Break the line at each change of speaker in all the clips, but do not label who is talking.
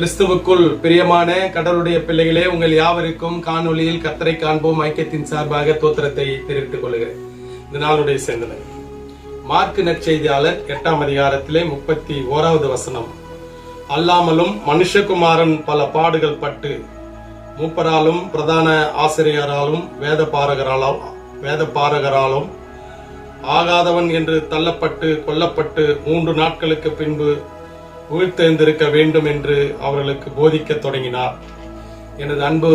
கிறிஸ்துவுக்குள் பிரியமான கடவுளுடைய பிள்ளைகளே உங்கள் யாவருக்கும் காணொளியில் கத்தரை காண்போம். ஐக்கியத்தின் சார்பாக தோத்திரத்தை தெரிவித்துக் கொள்கிறேன். இந்த நாளுடைய சிந்தனை. மார்க்கு நற்செய்தியாளர் எட்டாம் அதிகாரத்திலே முப்பத்தி ஓராவது வசனம். அல்லாமலும் மனுஷகுமாரன் பல பாடுகள் பட்டு மூப்பராலும் பிரதான ஆசிரியராலும் வேத பாரகராலும் வேத பாரகராலும் ஆகாதவன் என்று தள்ளப்பட்டு கொல்லப்பட்டு மூன்று நாட்களுக்கு பின்பு உயிர்த்தெழுந்திருக்க வேண்டும் என்று அவர்களுக்கு போதிக்க தொடங்கினார். எனது அன்பு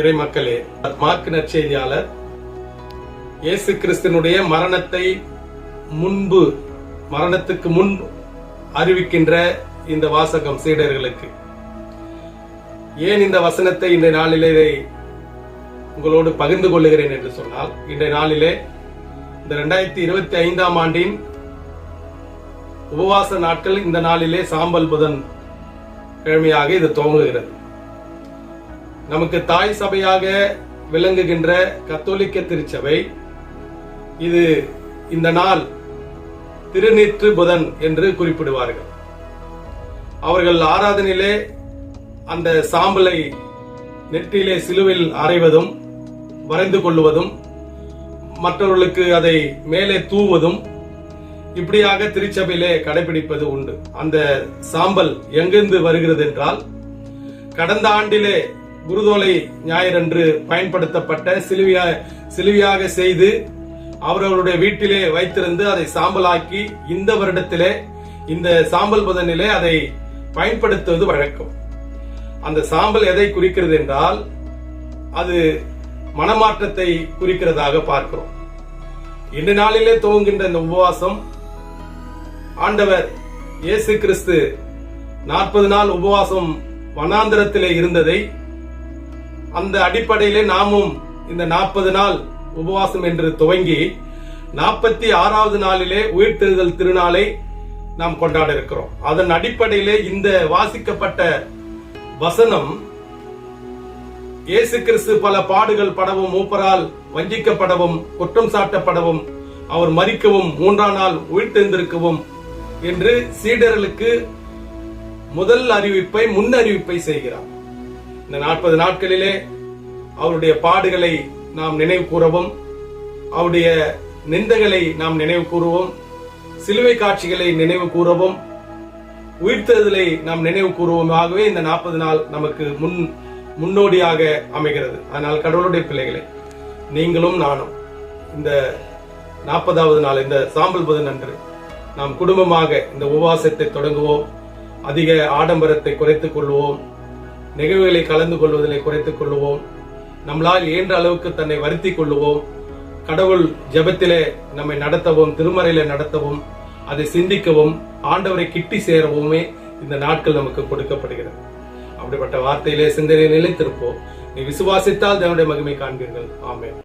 இறைமக்களே மார்க் நற்செய்தியாளர் இயேசு கிறிஸ்தனுடைய மரணத்தை முன்பு மரணத்துக்கு முன் அறிவிக்கின்ற இந்த வாசகம் சீடர்களுக்கு. ஏன் இந்த வசனத்தை இந்த நாளிலே உங்களோடு பகிர்ந்து கொள்ளுகிறேன் என்று சொன்னால் இன்றைய நாளிலே இந்த ரெண்டாயிரத்தி இருபத்தி ஐந்தாம் ஆண்டின் உபவாச நாட்கள் இந்த நாளிலே சாம்பல் புதன் கிழமையாக இது துவங்குகிறது. நமக்கு தாய் சபையாக விளங்குகின்ற கத்தோலிக்க திருச்சபை இது இந்த நாள் திருநீற்று புதன் என்று குறிப்பிடுவார்கள். அவர்கள் ஆராதனையிலே அந்த சாம்பலை நெற்றியிலே சிலுவில் அரைவதும் வரைந்து கொள்வதும் மற்றவர்களுக்கு அதை மேலே தூவதும் இப்படியாக திருச்சபையிலே கடைபிடிப்பது உண்டு. அந்த சாம்பல் எங்கிருந்து வருகிறது என்றால் கடந்த ஆண்டிலே குருதோலை ஞாயிறன்று பயன்படுத்தப்பட்ட சிலுவியா சிலுவியாக செய்து அவரவருடைய வீட்டிலே வைத்திருந்து அதை சாம்பலாக்கி இந்த வருடத்திலே இந்த சாம்பல் புதனிலே அதை பயன்படுத்துவது வழக்கம். அந்த சாம்பல் எதை குறிக்கிறது என்றால் அது மனமாற்றத்தை குறிக்கிறதாக பார்க்கிறோம். இன்று நாளிலே துவங்குகின்ற இந்த உபவாசம் ஆண்டவர் இயேசு கிறிஸ்து நாற்பது நாள் உபவாசம் வனாந்திரத்திலே இருந்ததை அந்த அடிப்படையிலே நாமும் இந்த நாற்பது நாள் உபவாசம் என்று துவங்கி நாற்பத்தி ஆறாவது நாளிலே உயிர்த்தெழுதல் திருநாளை நாம் கொண்டாட இருக்கிறோம். அதன் அடிப்படையிலே இந்த வாசிக்கப்பட்ட வசனம் இயேசு கிறிஸ்து பல பாடுகள் படவும் மூப்பரால் வஞ்சிக்கப்படவும் குற்றம் சாட்டப்படவும் அவர் மறிக்கவும் மூன்றாம் நாள் உயிர்த்தெழுந்திருக்கவும் என்று சீடர்களுக்கு முதல் அறிவிப்பை முன் அறிவிப்பை செய்கிறார். இந்த நாற்பது நாட்களிலே அவருடைய பாடுகளை நாம் நினைவு கூறவும் அவருடைய நிந்தகளை நாம் நினைவு கூறுவோம் சிலுவை காட்சிகளை நினைவு கூறவும் உயிர்த்தெழுதலை நாம் நினைவு கூறுவோமாகவே இந்த நாற்பது நாள் நமக்கு முன் முன்னோடியாக அமைகிறது. அதனால் கடவுளுடைய பிள்ளைகளை நீங்களும் நானும் இந்த நாற்பதாவது நாள் இந்த சாம்பல் புதன் அன்று நாம் குடும்பமாக இந்த உபவாசத்தை தொடங்குவோம். அதிக ஆடம்பரத்தை குறைத்துக் கொள்வோம். நிகழ்வுகளை கலந்து கொள்வதனை குறைத்துக் கொள்வோம். நம்மளால் இயன்ற அளவுக்கு தன்னை வருத்தி கொள்ளுவோம். கடவுள் ஜெபத்திலே நம்மை நடத்தவும் திருமறையில நடத்தவும் அதை சிந்திக்கவும் ஆண்டவரை கிட்டி சேரவுமே இந்த நாட்கள் நமக்கு கொடுக்கப்படுகிறது. அப்படிப்பட்ட வார்த்தையிலே சிந்தனை நிலைத்திருப்போம். நீ விசுவாசித்தால் தேவனுடைய மகிமை காண்பீர்கள். ஆமென்.